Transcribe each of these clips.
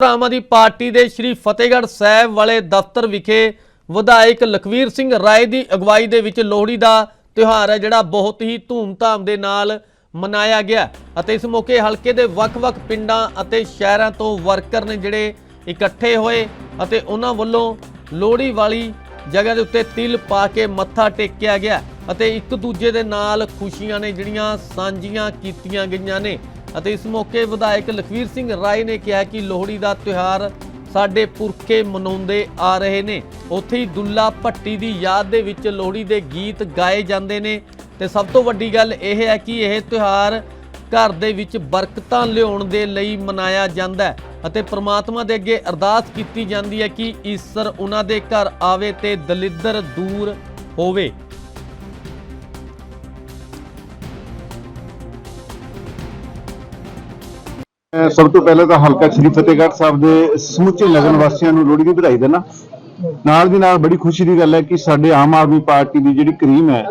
Aam Aadmi party ਦੇ ਸ਼੍ਰੀ ਫਤਿਹਗੜ੍ਹ ਸਾਹਿਬ ਵਾਲੇ ਦਫ਼ਤਰ ਵਿਖੇ ਵਿਧਾਇਕ ਲਖਵੀਰ ਸਿੰਘ ਰਾਏ ਦੀ ਅਗਵਾਈ ਦੇ ਵਿੱਚ ਲੋਹੜੀ ਦਾ ਤਿਉਹਾਰ ਹੈ, ਜਿਹੜਾ ਬਹੁਤ ਹੀ ਧੂਮਧਾਮ ਦੇ ਨਾਲ ਮਨਾਇਆ ਗਿਆ ਅਤੇ ਇਸ ਮੌਕੇ ਹਲਕੇ ਦੇ ਵੱਖ-ਵੱਖ ਪਿੰਡਾਂ ਅਤੇ ਸ਼ਹਿਰਾਂ ਤੋਂ ਵਰਕਰ ਨੇ ਜਿਹੜੇ ਇਕੱਠੇ ਹੋਏ ਅਤੇ ਉਹਨਾਂ ਵੱਲੋਂ ਲੋਹੜੀ ਵਾਲੀ ਜਗ੍ਹਾ ਦੇ ਉੱਤੇ ਤਿਲ ਪਾ ਕੇ ਮੱਥਾ ਟੇਕਿਆ ਗਿਆ ਅਤੇ ਇੱਕ ਦੂਜੇ ਦੇ ਨਾਲ ਖੁਸ਼ੀਆਂ ਨੇ, ਜਿਹੜੀਆਂ ਸਾਂਝੀਆਂ ਕੀਤੀਆਂ ਗਈਆਂ ਨੇ। ਅਤੇ ਇਸ ਮੌਕੇ ਵਿਧਾਇਕ ਲਖਵੀਰ ਸਿੰਘ ਰਾਏ ਨੇ ਕਿਹਾ ਕਿ ਲੋਹੜੀ ਦਾ ਤਿਉਹਾਰ ਸਾਡੇ ਪੁਰਖੇ ਮਨਾਉਂਦੇ ਆ ਰਹੇ ਨੇ। ਉੱਥੇ ਹੀ ਦੁੱਲਾ ਭੱਟੀ ਦੀ ਯਾਦ ਦੇ ਵਿੱਚ ਲੋਹੜੀ ਦੇ ਗੀਤ ਗਾਏ ਜਾਂਦੇ ਨੇ। ਤੇ ਸਭ ਤੋਂ ਵੱਡੀ ਗੱਲ ਇਹ ਹੈ ਕਿ ਇਹ ਤਿਉਹਾਰ ਘਰ ਦੇ ਵਿੱਚ ਬਰਕਤਾਂ ਲਿਆਉਣ ਦੇ ਲਈ ਮਨਾਇਆ ਜਾਂਦਾ ਹੈ ਅਤੇ ਪ੍ਰਮਾਤਮਾ ਦੇ ਅੱਗੇ ਅਰਦਾਸ ਕੀਤੀ ਜਾਂਦੀ ਹੈ ਕਿ ਈਸ਼ਰ ਉਹਨਾਂ ਦੇ ਘਰ ਆਵੇ ਤੇ ਦਲਿੱਦਰ ਦੂਰ ਹੋਵੇ। ਸਭ ਤੋਂ ਪਹਿਲਾਂ ਤਾਂ ਹਲਕਾ ਸ਼੍ਰੀ ਫਤਿਹਗੜ੍ਹ ਸਾਹਿਬ ਦੇ ਸਮੁੱਚੇ ਲਗਨ ਵਾਸੀਆਂ ਨੂੰ ਲੋਹੜੀ ਦੀ ਵਧਾਈ ਦੇਣਾ। ਨਾਲ ਦੀ ਨਾਲ ਬੜੀ ਖੁਸ਼ੀ ਦੀ ਗੱਲ ਹੈ ਕਿ ਸਾਡੇ ਆਮ ਆਦਮੀ ਪਾਰਟੀ ਦੀ ਜਿਹੜੀ ਕਰੀਮ ਹੈ,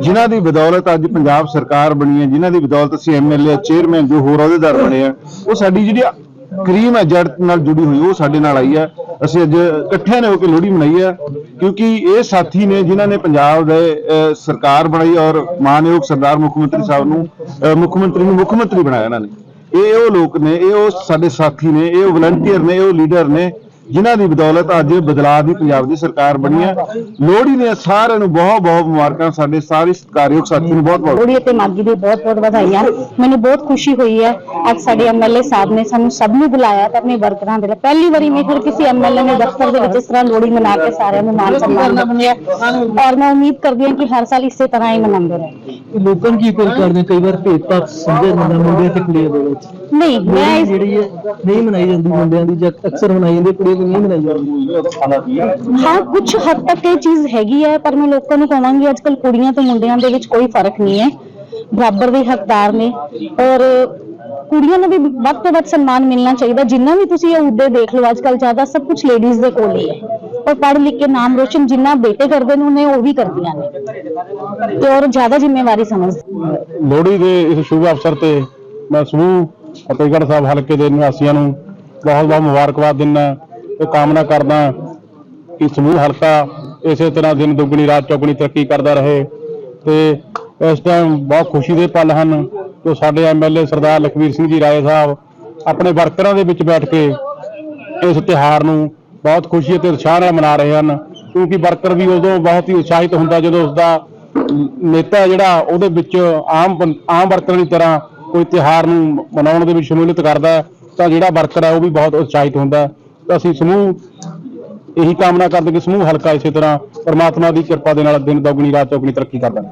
ਜਿਨ੍ਹਾਂ ਦੀ ਬਦੌਲਤ ਅੱਜ ਪੰਜਾਬ ਸਰਕਾਰ ਬਣੀ ਹੈ, ਜਿਨ੍ਹਾਂ ਦੀ ਬਦੌਲਤ ਅਸੀਂ ਐਮਐਲਏ ਚੇਅਰਮੈਨ ਜੋ ਹੋਰ ਅਹੁਦੇਦਾਰ ਬਣੇ ਆ, ਉਹ ਸਾਡੀ ਜਿਹੜੀ ਕਰੀਮ ਹੈ ਜੜ ਨਾਲ ਜੁੜੀ ਹੋਈ, ਉਹ ਸਾਡੇ ਨਾਲ ਆਈ ਹੈ। ਅਸੀਂ ਅੱਜ ਇਕੱਠਿਆਂ ਨੇ ਹੋ ਕੇ ਲੋਹੜੀ ਮਨਾਈ ਹੈ, ਕਿਉਂਕਿ ਇਹ ਸਾਥੀ ਨੇ ਜਿਨ੍ਹਾਂ ਨੇ ਪੰਜਾਬ ਦੇ ਸਰਕਾਰ ਬਣਾਈ ਔਰ ਮਾਨਯੋਗ ਸਰਦਾਰ ਮੁੱਖ ਮੰਤਰੀ ਸਾਹਿਬ ਨੂੰ ਮੁੱਖ ਮੰਤਰੀ ਨੂੰ ਮੁੱਖ ਮੰਤਰੀ ਬਣਾਇਆ ਇਹਨਾਂ ਨੇ। ਇਹ ਉਹ ਲੋਕ ਨੇ, ਇਹ ਉਹ ਸਾਡੇ ਸਾਥੀ ਨੇ, ਇਹ ਉਹ ਵਲੰਟੀਅਰ ਨੇ, ਇਹ ਉਹ ਲੀਡਰ ਨੇ। ਜਿਨ੍ਹਾਂ ਦੀ ਬਦੌਲਤ ਅੱਜ ਬਦਲਾਅ ਦੀ ਪੰਜਾਬ ਦੀ ਸਰਕਾਰ ਬਣੀ ਹੈ। ਲੋਹੜੀ ਨੇ ਸਾਰਿਆਂ ਨੂੰ ਬਹੁਤ ਬਹੁਤ ਮੁਬਾਰਕਾਂ ਸਾਡੇ ਸਾਰੇ ਸਤਿਕਾਰਯੋਗ ਸਾਥੀ ਨੂੰ ਬਹੁਤ ਬਹੁਤ ਲੋਹੜੀ ਅਤੇ ਮਾਘੀ ਦੀ ਬਹੁਤ ਬਹੁਤ ਵਧਾਈਆਂ। ਮੈਨੂੰ ਬਹੁਤ ਖੁਸ਼ੀ ਹੋਈ ਹੈ। ਅੱਜ ਸਾਡੇ ਐਮਐਲਏ ਸਾਹਿਬ ਨੇ ਸਾਨੂੰ ਸਭ ਨੂੰ ਬੁਲਾਇਆ ਤੇ ਆਪਣੇ ਵਰਕਰਾਂ ਦੇ ਲਈ। ਪਹਿਲੀ ਵਾਰੀ ਮੇਰੇ ਕੋਲ ਕਿਸੇ ਐਮਐਲਏ ਨੇ ਦਫ਼ਤਰ ਦੇ ਵਿੱਚ ਇਸ ਤਰ੍ਹਾਂ ਲੋਹੜੀ ਮਨਾ ਕੇ ਸਾਰਿਆਂ ਨੂੰ ਮਾਨ ਸਨਮਾਨ ਦਿੱਤਾ ਔਰ ਮੈਂ ਉਮੀਦ ਕਰਦੀ ਹਾਂ ਕਿ ਹਰ ਸਾਲ ਇਸੇ ਤਰ੍ਹਾਂ ਹੀ ਮਨਾਉਂਦੇ ਰਹੇ ਲੋਕਾਂ ਨੂੰ ਕੀ ਅਪੀਲ ਕਰਦੇ ਨੇ ਕਈ ਵਾਰ ਭੇਦਭਾਵ ਸਮਝਿਆ ਜਾਂਦਾ ਮੁੰਡਿਆਂ ਤੇ ਕੁੜੀਆਂ ਦੇ ਵਿੱਚ। ਨਹੀਂ ਮੈਂ ਲੋਹੜੀ ਇਸ ਜਿਹੜੀ ਹੈ ਨਹੀਂ ਮਨਾਈ ਜਾਂਦੀ ਮੁੰਡਿਆਂ ਦੀ ਜਾਂ ਅਕਸਰ ਮਨਾਈ ਜਾਂਦੀ ਕੁੜੀਆਂ ਦੀ ਨਹੀਂ ਮਨਾਈ ਜਾਂਦੀ। ਹਾਂ ਕੁਝ ਹੱਦ ਤੱਕ ਇਹ ਚੀਜ਼ ਹੈਗੀ ਹੈ ਪਰ ਮੈਂ ਲੋਕਾਂ ਨੂੰ ਕਹਾਂਗੀ ਅੱਜ ਕੱਲ ਕੁੜੀਆਂ ਤੇ ਮੁੰਡਿਆਂ ਦੇ ਵਿੱਚ ਕੋਈ ਫ਼ਰਕ ਨਹੀਂ ਹੈ। ਬਰਾਬਰ ਦੇ ਹੱਕਦਾਰ ਨੇ ਔਰ ਕੁੜੀਆਂ ਨੂੰ ਵੀ ਵੱਧ ਤੋਂ ਵੱਧ ਸਨਮਾਨ ਮਿਲਣਾ ਚਾਹੀਦਾ। ਜਿੰਨਾ ਵੀ ਤੁਸੀਂ ਇਹ ਅਹੁਦੇ ਦੇਖ ਲਓ ਅੱਜ ਕੱਲ ਜ਼ਿਆਦਾ ਸਭ ਕੁਝ ਲੇਡੀਜ਼ ਦੇ ਕੋਲ ਹੀ ਹੈ। ਔਰ ਪੜ੍ਹ ਲਿਖ ਕੇ ਨਾਮ ਰੋਸ਼ਨ ਜਿੰਨਾ ਬੇਟੇ ਕਰਦੇ ਨੇ ਉਹਨੇ ਉਹ ਵੀ ਕਰਦੀਆਂ ਨੇ। ਤੇ ਔਰ ਜ਼ਿਆਦਾ ਜ਼ਿੰਮੇਵਾਰੀ ਸਮਝਦੇ ਲੋਹੜੀ ਦੇ ਇਸ ਸ਼ੁਭ ਅਵਸਰ ਤੇ ਮੈਂ ਸਮੂਹ ਫਤਿਹਗੜ੍ਹ ਸਾਹਿਬ ਹਲਕੇ ਦੇ ਨਿਵਾਸੀਆਂ ਨੂੰ ਬਹੁਤ ਬਹੁਤ ਮੁਬਾਰਕਬਾਦ ਦਿੰਦਾ ਤੇ ਕਾਮਨਾ ਕਰਦਾ ਕਿ ਸਮੂਹ ਹਲਕਾ ਇਸੇ ਤਰ੍ਹਾਂ ਦਿਨ ਦੁੱਗਣੀ, ਰਾਤ ਚੌਗਣੀ ਤਰੱਕੀ ਕਰਦਾ ਰਹੇ ਤੇ ਇਸ ਟਾਈਮ ਬਹੁਤ ਖੁਸ਼ੀ ਦੇ ਪਲ ਹਨ ਜੋ ਸਾਡੇ ਐਮਐਲਏ ਸਰਦਾਰ ਲਖਵੀਰ ਸਿੰਘ ਜੀ ਰਾਏ ਸਾਹਿਬ ਆਪਣੇ ਵਰਕਰਾਂ ਦੇ ਵਿੱਚ ਬੈਠ ਕੇ ਇਸ ਤਿਉਹਾਰ ਨੂੰ ਬਹੁਤ ਖੁਸ਼ੀ ਅਤੇ ਉਤਸ਼ਾਹ ਨਾਲ ਮਨਾ ਰਹੇ ਹਨ, ਕਿਉਂਕਿ ਵਰਕਰ ਵੀ ਉਦੋਂ ਬਹੁਤ ਹੀ ਉਤਸ਼ਾਹਿਤ ਹੁੰਦਾ ਜਦੋਂ ਉਸ ਦਾ ਨੇਤਾ ਜਿਹੜਾ ਉਹਦੇ ਵਿੱਚ ਆਮ ਬੰ- ਆਮ ਵਰਕਰਾਂ ਦੀ ਤਰ੍ਹਾਂ ਕੋਈ ਤਿਉਹਾਰ ਨੂੰ ਮਨਾਉਣ ਦੇ ਵਿੱਚ ਸ਼ਮੂਲੀਅਤ ਕਰਦਾ ਤਾਂ ਜਿਹੜਾ ਵਰਕਰ ਹੈ ਉਹ ਵੀ ਬਹੁਤ ਉਤਸ਼ਾਹਿਤ ਹੁੰਦਾ ਤਾਂ ਅਸੀਂ ਸਮੂਹ ਇਹੀ ਕਾਮਨਾ ਕਰਦੇ ਕਿ ਸਮੂਹ ਹਲਕਾ ਇਸੇ ਤਰ੍ਹਾਂ ਪਰਮਾਤਮਾ ਦੀ ਕਿਰਪਾ ਦੇ ਨਾਲ ਦਿਨ ਦੁਗਣੀ, ਰਾਤ ਚੌਗਣੀ ਤਰੱਕੀ ਕਰਦਾ